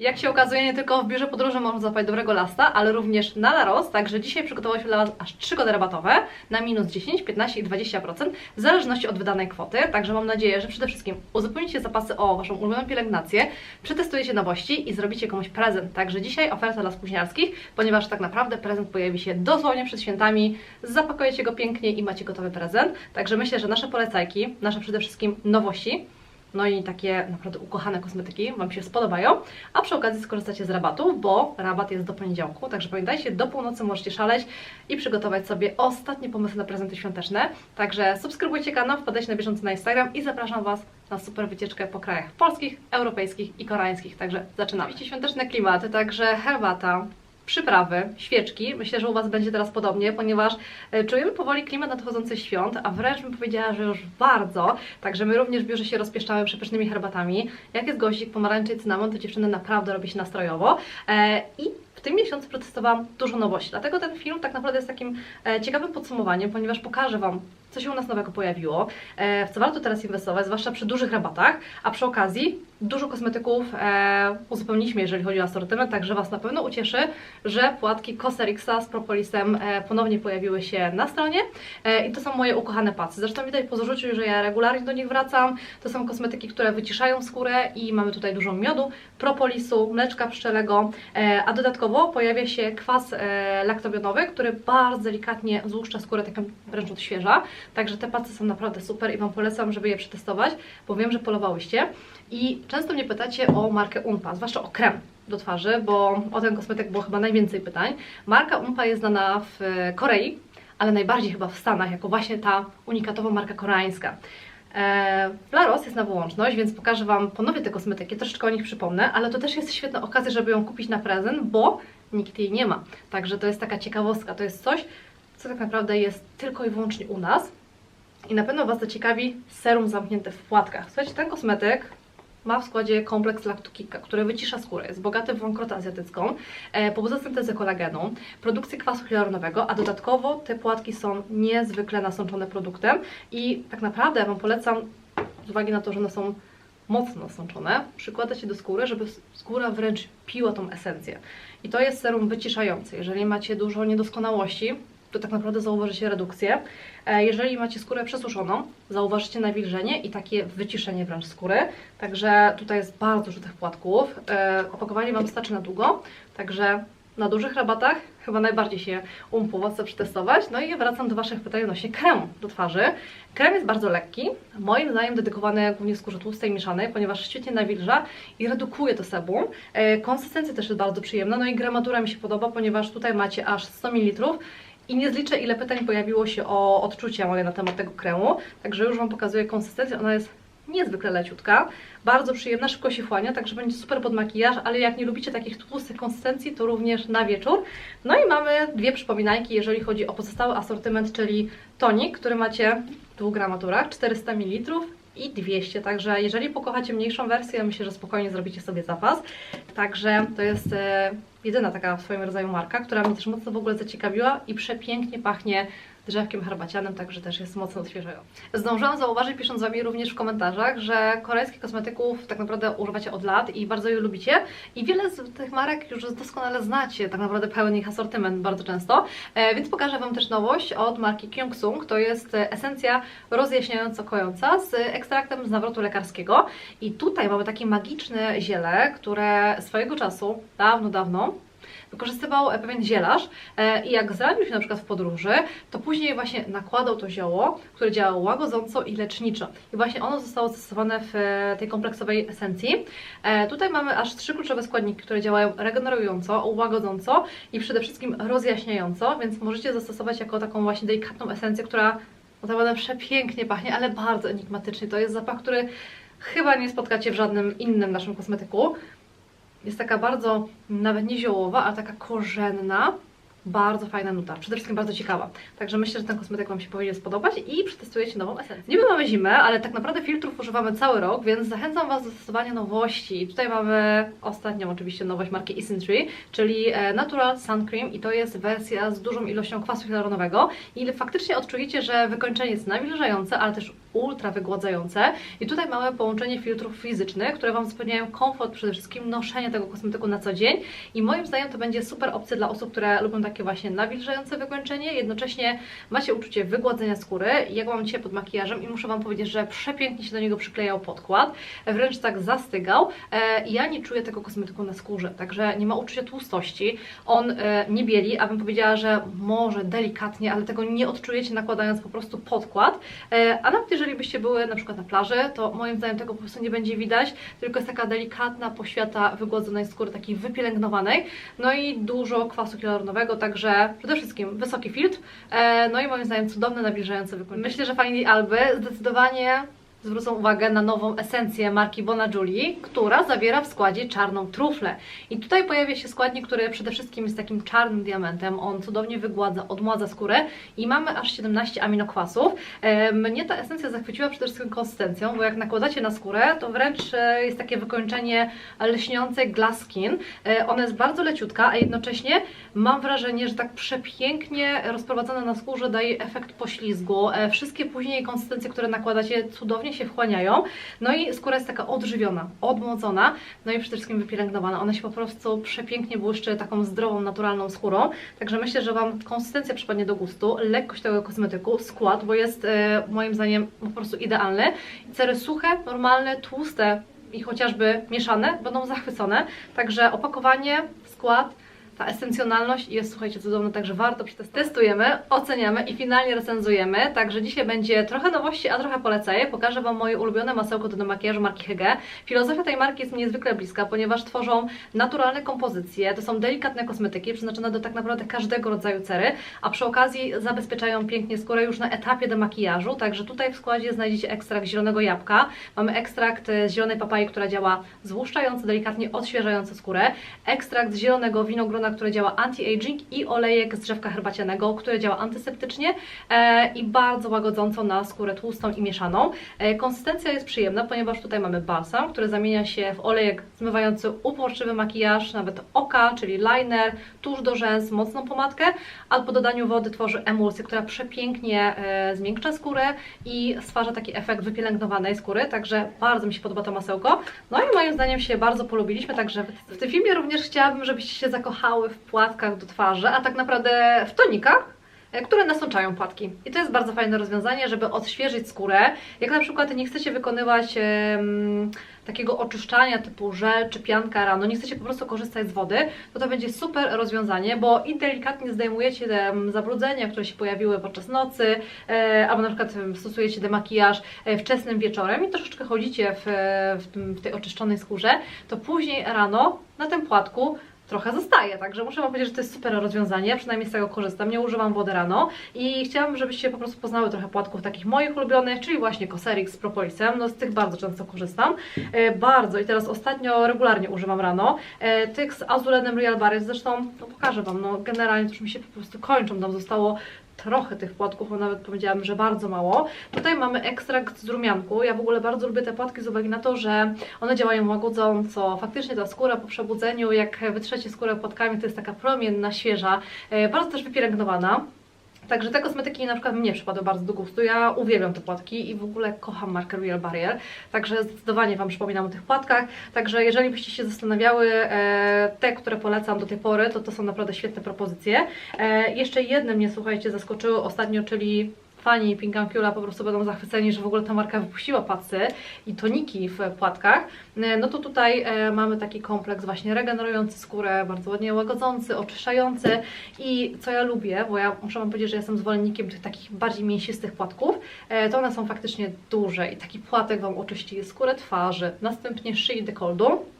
Jak się okazuje, nie tylko w biurze podróży można zapać dobrego lasta, ale również na Laros, także dzisiaj przygotowaliśmy dla Was aż 3 kody rabatowe na minus 10, 15 i 20% w zależności od wydanej kwoty, także mam nadzieję, że przede wszystkim uzupełnicie zapasy o Waszą ulubioną pielęgnację, przetestujecie nowości i zrobicie komuś prezent. Także dzisiaj oferta dla spóźnialskich, ponieważ tak naprawdę prezent pojawi się dosłownie przed świętami, zapakujecie go pięknie i macie gotowy prezent. Także myślę, że nasze polecajki, nasze przede wszystkim nowości, no i takie naprawdę ukochane kosmetyki Wam się spodobają, a przy okazji skorzystacie z rabatów, bo rabat jest do poniedziałku, także pamiętajcie, do północy możecie szaleć i przygotować sobie ostatnie pomysły na prezenty świąteczne. Także subskrybujcie kanał, wpadajcie na bieżąco na Instagram i zapraszam Was na super wycieczkę po krajach polskich, europejskich i koreańskich. Także zaczynamy. Świąteczne klimaty, także herbata, przyprawy, świeczki. Myślę, że u Was będzie teraz podobnie, ponieważ e, czujemy powoli klimat nadchodzących świąt, a wręcz bym powiedziała, że już bardzo. Także my również w biurze się rozpieszczamy przepysznymi herbatami. Jak jest gościk pomarańczy i cynamon, to dziewczyny naprawdę robi się nastrojowo. E, I w tym miesiącu przetestowałam dużo nowości, dlatego ten film tak naprawdę jest takim e, ciekawym podsumowaniem, ponieważ pokażę Wam, co się u nas nowego pojawiło, e, w co warto teraz inwestować, zwłaszcza przy dużych rabatach, a przy okazji dużo kosmetyków e, uzupełniliśmy, jeżeli chodzi o asortyment, także Was na pewno ucieszy, że płatki Cosrxa z propolisem e, ponownie pojawiły się na stronie i to są moje ukochane pacy. Zresztą widać po zużyciu, że ja regularnie do nich wracam. To są kosmetyki, które wyciszają skórę i mamy tutaj dużo miodu, propolisu, mleczka pszczelego, a dodatkowo pojawia się kwas laktobionowy, który bardzo delikatnie złuszcza skórę, taką wręcz odświeża. Także te pacy są naprawdę super i Wam polecam, żeby je przetestować, bo wiem, że polowałyście. I często mnie pytacie o markę Umpa, zwłaszcza o krem do twarzy, bo o ten kosmetyk było chyba najwięcej pytań. Marka Umpa jest znana w e, Korei, ale najbardziej chyba w Stanach, jako właśnie ta unikatowa marka koreańska. E, Laros jest na wyłączność, więc pokażę Wam ponownie te kosmetyki, troszeczkę o nich przypomnę, ale to też jest świetna okazja, żeby ją kupić na prezent, bo nikt jej nie ma. Także to jest taka ciekawostka, to jest coś, co tak naprawdę jest tylko i wyłącznie u nas. I na pewno Was zaciekawi serum zamknięte w płatkach. Słuchajcie, ten kosmetyk ma w składzie kompleks Lactukika, który wycisza skórę, jest bogaty w wąkrotę azjatycką, e, pobudza syntezę kolagenu, produkcję kwasu hialuronowego, a dodatkowo te płatki są niezwykle nasączone produktem i tak naprawdę ja Wam polecam, z uwagi na to, że one są mocno nasączone, przykładać się do skóry, żeby skóra wręcz piła tą esencję. I to jest serum wyciszający. Jeżeli macie dużo niedoskonałości, to tak naprawdę zauważycie redukcję. E, Jeżeli macie skórę przesuszoną, zauważycie nawilżenie i takie wyciszenie wręcz skóry. Także tutaj jest bardzo dużo tych płatków. E, Opakowanie Wam starczy na długo, także na dużych rabatach chyba najbardziej się umpowo chcę przetestować. No i wracam do Waszych pytań odnośnie kremu do twarzy. Krem jest bardzo lekki, moim zdaniem dedykowany głównie skórze tłustej mieszanej, ponieważ świetnie nawilża i redukuje to sebum. E, Konsystencja też jest bardzo przyjemna, no i gramatura mi się podoba, ponieważ tutaj macie aż 100 ml i nie zliczę, ile pytań pojawiło się o odczucia moje na temat tego kremu. Także już Wam pokazuję konsystencję. Ona jest niezwykle leciutka, bardzo przyjemna, szybko się wchłania, także będzie super pod makijaż, ale jak nie lubicie takich tłustych konsystencji, to również na wieczór. No i mamy dwie przypominajki, jeżeli chodzi o pozostały asortyment, czyli tonik, który macie w dwóch gramaturach, 400 ml i 200, także jeżeli pokochacie mniejszą wersję, myślę, że spokojnie zrobicie sobie zapas. Także to jest e, jedyna taka w swoim rodzaju marka, która mnie też mocno w ogóle zaciekawiła i przepięknie pachnie drzewkiem herbacianym, także też jest mocno odświeżająca. Zdążyłam zauważyć, pisząc Wami również w komentarzach, że koreańskich kosmetyków tak naprawdę używacie od lat i bardzo je lubicie. I wiele z tych marek już doskonale znacie, tak naprawdę pełen ich asortyment bardzo często, e, więc pokażę Wam też nowość od marki Kyungsung, to jest esencja rozjaśniająco-kojąca z ekstraktem z nawrotu lekarskiego. I tutaj mamy takie magiczne ziele, które swojego czasu, dawno, dawno, wykorzystywał e, pewien zielarz e, i jak zranił się na przykład w podróży, to później właśnie nakładał to zioło, które działało łagodząco i leczniczo. I właśnie ono zostało zastosowane w e, tej kompleksowej esencji. Tutaj mamy aż trzy kluczowe składniki, które działają regenerująco, łagodząco i przede wszystkim rozjaśniająco, więc możecie zastosować jako taką właśnie delikatną esencję, która naprawdę przepięknie pachnie, ale bardzo enigmatycznie. To jest zapach, który chyba nie spotkacie w żadnym innym naszym kosmetyku. Jest taka bardzo, nawet nie ziołowa, ale taka korzenna, bardzo fajna nuta. Przede wszystkim bardzo ciekawa. Także myślę, że ten kosmetyk Wam się powinien spodobać i przetestujecie nową esencję. Niby mamy zimę, ale tak naprawdę filtrów używamy cały rok, więc zachęcam Was do testowania nowości. I tutaj mamy ostatnią oczywiście nowość marki Essentry, czyli e, Natural Sun Cream i to jest wersja z dużą ilością kwasu hialuronowego. I faktycznie odczujecie, że wykończenie jest nawilżające, ale też ultra wygładzające. I tutaj mamy połączenie filtrów fizycznych, które Wam zapewniają komfort przede wszystkim noszenia tego kosmetyku na co dzień. I moim zdaniem to będzie super opcja dla osób, które lubią takie właśnie nawilżające wykończenie. Jednocześnie macie uczucie wygładzenia skóry. Jak mam dzisiaj pod makijażem i muszę Wam powiedzieć, że przepięknie się do niego przyklejał podkład. Wręcz tak zastygał. E, Ja nie czuję tego kosmetyku na skórze, także nie ma uczucia tłustości. On e, nie bieli, a bym powiedziała, że może delikatnie, ale tego nie odczujecie nakładając po prostu podkład. E, A nawet jeżeli byście były na przykład na plaży, to moim zdaniem tego po prostu nie będzie widać, tylko jest taka delikatna poświata wygładzonej skóry, takiej wypielęgnowanej. No i dużo kwasu hialuronowego, także przede wszystkim wysoki filtr, e, no i moim zdaniem cudowne, nawilżające wykończenie. Myślę, że fani Alby zdecydowanie zwrócą uwagę na nową esencję marki Bona Julie, która zawiera w składzie czarną truflę. I tutaj pojawia się składnik, który przede wszystkim jest takim czarnym diamentem. On cudownie wygładza, odmładza skórę i mamy aż 17 aminokwasów. E, Mnie ta esencja zachwyciła przede wszystkim konsystencją, bo jak nakładacie na skórę, to wręcz e, jest takie wykończenie lśniące glass skin. E, Ona jest bardzo leciutka, a jednocześnie mam wrażenie, że tak przepięknie rozprowadzona na skórze daje efekt poślizgu. Wszystkie później konsystencje, które nakładacie, cudownie się wchłaniają. No i skóra jest taka odżywiona, odmłodzona, no i przede wszystkim wypielęgnowana. Ona się po prostu przepięknie błyszczy taką zdrową, naturalną skórą. Także myślę, że Wam konsystencja przypadnie do gustu, lekkość tego kosmetyku, skład, bo jest e, moim zdaniem po prostu idealny. Cery suche, normalne, tłuste i chociażby mieszane będą zachwycone. Także opakowanie, skład, ta esencjonalność jest, słuchajcie, cudowna, także warto przetestować. Testujemy, oceniamy i finalnie recenzujemy. Także dzisiaj będzie trochę nowości, a trochę polecaję. Pokażę Wam moje ulubione masełko do makijażu marki Hege. Filozofia tej marki jest mi niezwykle bliska, ponieważ tworzą naturalne kompozycje. To są delikatne kosmetyki przeznaczone do tak naprawdę każdego rodzaju cery, a przy okazji zabezpieczają pięknie skórę już na etapie demakijażu. Także tutaj w składzie znajdziecie ekstrakt zielonego jabłka. Mamy ekstrakt z zielonej papai, która działa złuszczająco, delikatnie odświeżająco skórę. Ekstrakt z zielonego winogrona, które działa anti-aging i olejek z drzewka herbacianego, które działa antyseptycznie e, i bardzo łagodząco na skórę tłustą i mieszaną. E, konsystencja jest przyjemna, ponieważ tutaj mamy balsam, który zamienia się w olejek zmywający uporczywy makijaż, nawet oka, czyli liner, tusz do rzęs, mocną pomadkę, a po dodaniu wody tworzy emulsję, która przepięknie e, zmiękcza skórę i stwarza taki efekt wypielęgnowanej skóry, także bardzo mi się podoba to masełko. No i moim zdaniem się bardzo polubiliśmy, także w tym filmie również chciałabym, żebyście się zakochały w płatkach do twarzy, a tak naprawdę w tonikach, e, które nasączają płatki. I to jest bardzo fajne rozwiązanie, żeby odświeżyć skórę. Jak na przykład nie chcecie wykonywać em, takiego oczyszczania typu żel czy pianka rano, nie chcecie po prostu korzystać z wody, to to będzie super rozwiązanie, bo i delikatnie zdejmujecie te zabrudzenia, które się pojawiły podczas nocy, e, albo na przykład stosujecie demakijaż e, wczesnym wieczorem i troszeczkę chodzicie w, e, w, tym, w tej oczyszczonej skórze, to później rano na tym płatku trochę zostaje, także muszę Wam powiedzieć, że to jest super rozwiązanie, przynajmniej z tego korzystam, nie używam wody rano i chciałam, żebyście po prostu poznały trochę płatków takich moich ulubionych, czyli właśnie Cosrx z propolisem, no z tych bardzo często korzystam, e, bardzo. I teraz ostatnio regularnie używam rano, e, tych z azulenem Real Barrier, zresztą no, pokażę Wam, no generalnie to już mi się po prostu kończą, tam zostało trochę tych płatków, a nawet powiedziałam, że bardzo mało. Tutaj mamy ekstrakt z rumianku. Ja w ogóle bardzo lubię te płatki z uwagi na to, że one działają łagodząco. Faktycznie ta skóra po przebudzeniu, jak wytrzecie skórę płatkami, to jest taka promienna, świeża, e, bardzo też wypielęgnowana. Także te kosmetyki na przykład mnie przypadły bardzo do gustu. Ja uwielbiam te płatki i w ogóle kocham markę Real Barrier. Także zdecydowanie Wam przypominam o tych płatkach. Także jeżeli byście się zastanawiały, e, te, które polecam do tej pory, to to są naprawdę świetne propozycje. E, jeszcze jedne mnie, słuchajcie, zaskoczyły ostatnio, czyli fani Pink po prostu będą zachwyceni, że w ogóle ta marka wypuściła pacy i toniki w płatkach. E, No to tutaj e, mamy taki kompleks właśnie regenerujący skórę, bardzo ładnie łagodzący, oczyszczający i co ja lubię, bo ja muszę Wam powiedzieć, że jestem zwolennikiem tych takich bardziej mięsistych płatków, e, to one są faktycznie duże i taki płatek Wam oczyści skórę twarzy, następnie szyi dekoldu.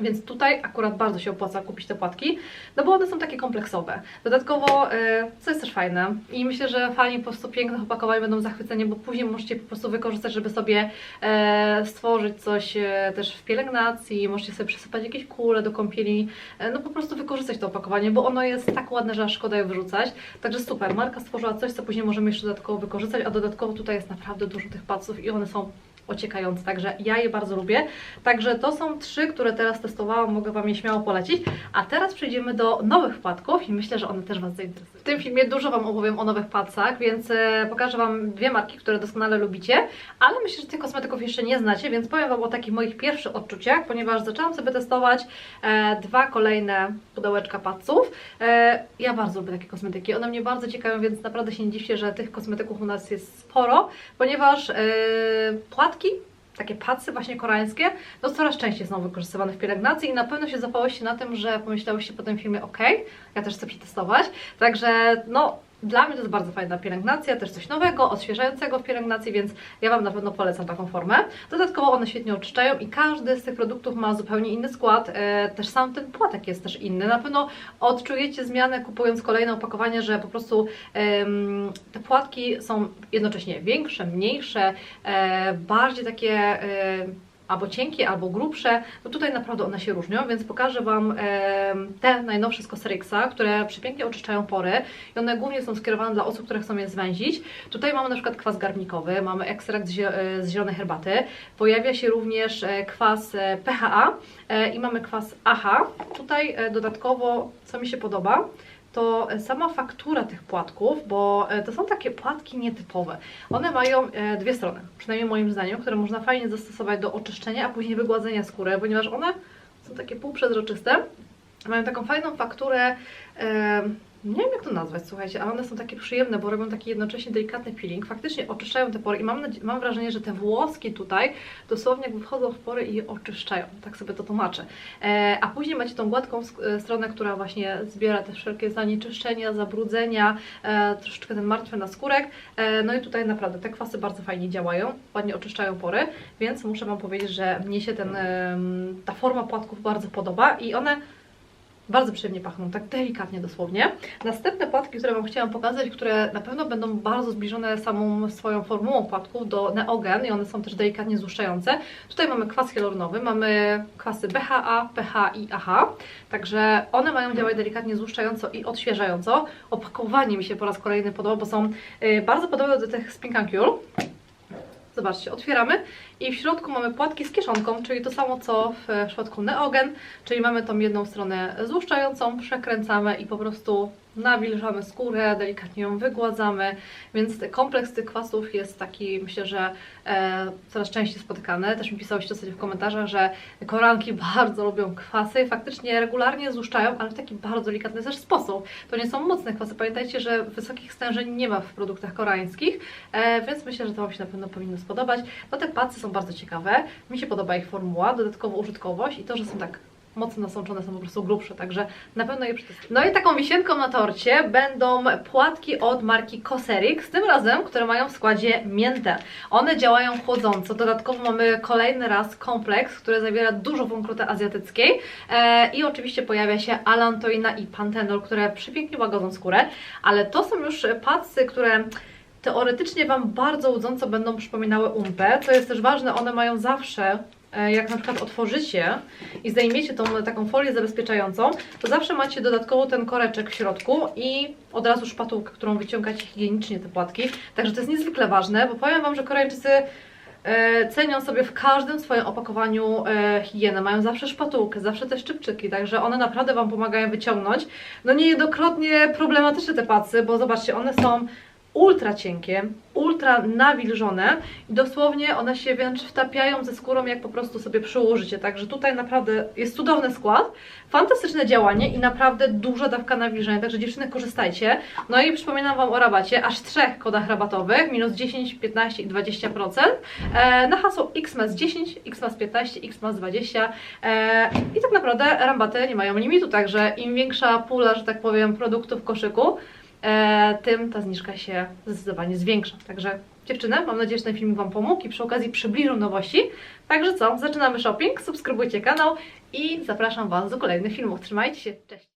Więc tutaj akurat bardzo się opłaca kupić te płatki, no bo one są takie kompleksowe. Dodatkowo, e, co jest też fajne i myślę, że fani po prostu pięknych opakowań będą zachwyceni, bo później możecie po prostu wykorzystać, żeby sobie e, stworzyć coś e, też w pielęgnacji, możecie sobie przesypać jakieś kule do kąpieli, no po prostu wykorzystać to opakowanie, bo ono jest tak ładne, że aż szkoda je wyrzucać. Także super, marka stworzyła coś, co później możemy jeszcze dodatkowo wykorzystać, a dodatkowo tutaj jest naprawdę dużo tych paców i one są ociekające, także ja je bardzo lubię. Także to są trzy, które teraz testowałam, mogę Wam je śmiało polecić. A teraz przejdziemy do nowych wpadków i myślę, że one też Was zainteresują. W tym filmie dużo Wam opowiem o nowych wpadcach, więc e, pokażę Wam dwie marki, które doskonale lubicie, ale myślę, że tych kosmetyków jeszcze nie znacie, więc powiem Wam o takich moich pierwszych odczuciach, ponieważ zaczęłam sobie testować e, dwa kolejne pudełeczka padzów. E, ja bardzo lubię takie kosmetyki, one mnie bardzo ciekawią, więc naprawdę się nie dziwcie, że tych kosmetyków u nas jest sporo, ponieważ e, płatki takie pacy właśnie koreańskie, no coraz częściej są wykorzystywane w pielęgnacji i na pewno się zapałyście na tym, że pomyślałyście po tym filmie, ok, ja też chcę przetestować, także no dla mnie to jest bardzo fajna pielęgnacja, też coś nowego, odświeżającego w pielęgnacji, więc ja Wam na pewno polecam taką formę. Dodatkowo one świetnie oczyszczają i każdy z tych produktów ma zupełnie inny skład, e, też sam ten płatek jest też inny. Na pewno odczujecie zmianę kupując kolejne opakowanie, że po prostu te płatki są jednocześnie większe, mniejsze, e, bardziej takie... Albo cienkie, albo grubsze, no tutaj naprawdę one się różnią, więc pokażę Wam te najnowsze z które przepięknie oczyszczają pory i one głównie są skierowane dla osób, które chcą je zwęzić. Tutaj mamy na przykład kwas garbnikowy, mamy ekstrakt z, e, zielonej herbaty, pojawia się również e, kwas e, PHA i mamy kwas AHA. Tutaj dodatkowo, co mi się podoba, to sama faktura tych płatków, bo e, to są takie płatki nietypowe. One mają e, dwie strony, przynajmniej moim zdaniem, które można fajnie zastosować do oczyszczenia, a później wygładzenia skóry, ponieważ one są takie półprzezroczyste. Mają taką fajną fakturę, e, nie wiem jak to nazwać, słuchajcie, ale one są takie przyjemne, bo robią taki jednocześnie delikatny peeling. Faktycznie oczyszczają te pory i mam, mam wrażenie, że te włoski tutaj dosłownie jakby wchodzą w pory i je oczyszczają. Tak sobie to tłumaczę. E, a później macie tą gładką e, stronę, która właśnie zbiera te wszelkie zanieczyszczenia, zabrudzenia, e, troszeczkę ten martwy naskórek. E, no i tutaj naprawdę te kwasy bardzo fajnie działają, ładnie oczyszczają pory, więc muszę Wam powiedzieć, że mnie się ten, em, ta forma płatków bardzo podoba i one bardzo przyjemnie pachną, tak delikatnie dosłownie. Następne płatki, które Wam chciałam pokazać, które na pewno będą bardzo zbliżone samą swoją formułą płatków do Neogen i one są też delikatnie złuszczające. Tutaj mamy kwas hialuronowy, mamy kwasy BHA, PH i AHA, także one mają działać delikatnie złuszczająco i odświeżająco. Opakowanie mi się po raz kolejny podoba, bo są y, bardzo podobne do tych z Pink Cure. Zobaczcie, otwieramy i w środku mamy płatki z kieszonką, czyli to samo co w przypadku Neogen, czyli mamy tą jedną stronę złuszczającą, przekręcamy i po prostu nawilżamy skórę, delikatnie ją wygładzamy, więc kompleks tych kwasów jest taki, myślę, że e, coraz częściej spotykany. Też mi pisałyście ostatnio w komentarzach, że koranki bardzo lubią kwasy i faktycznie regularnie złuszczają, ale w taki bardzo delikatny też sposób. To nie są mocne kwasy, pamiętajcie, że wysokich stężeń nie ma w produktach koreańskich, e, więc myślę, że to Wam się na pewno powinno spodobać. No te pacy są bardzo ciekawe, mi się podoba ich formuła, dodatkowo użytkowość i to, że są tak mocno nasączone, są po prostu grubsze, także na pewno je przetestuję. No i taką wisienką na torcie będą płatki od marki Cosrx, tym razem, które mają w składzie miętę. One działają chłodząco, dodatkowo mamy kolejny raz kompleks, który zawiera dużo wąkruty azjatyckiej e, i oczywiście pojawia się alantoina i pantenol, które przepięknie łagodzą skórę, ale to są już pacy, które teoretycznie Wam bardzo łudząco będą przypominały umpę, co jest też ważne, one mają zawsze jak na przykład otworzycie i zdejmiecie tą taką folię zabezpieczającą, to zawsze macie dodatkowo ten koreczek w środku i od razu szpatułkę, którą wyciągacie higienicznie te płatki. Także to jest niezwykle ważne, bo powiem Wam, że Koreańczycy e, cenią sobie w każdym swoim opakowaniu e, higienę. Mają zawsze szpatułkę, zawsze te szczypczyki, także one naprawdę Wam pomagają wyciągnąć. No niejednokrotnie problematyczne te pacy, bo zobaczcie, one są ultra cienkie, ultra nawilżone i dosłownie one się wręcz wtapiają ze skórą, jak po prostu sobie przyłożycie. Także tutaj naprawdę jest cudowny skład, fantastyczne działanie i naprawdę duża dawka nawilżenia. Także dziewczyny korzystajcie. No i przypominam Wam o rabacie, aż trzech kodach rabatowych, minus 10, 15 i 20%. E, na hasło XMAS 10, XMAS 15, XMAS 20 e, i tak naprawdę rabaty nie mają limitu, także im większa pula, że tak powiem, produktów w koszyku, tym ta zniżka się zdecydowanie zwiększa. Także dziewczyny, mam nadzieję, że ten film Wam pomógł i przy okazji przybliżył nowości. Także co, zaczynamy shopping, subskrybujcie kanał i zapraszam Was do kolejnych filmów. Trzymajcie się, cześć!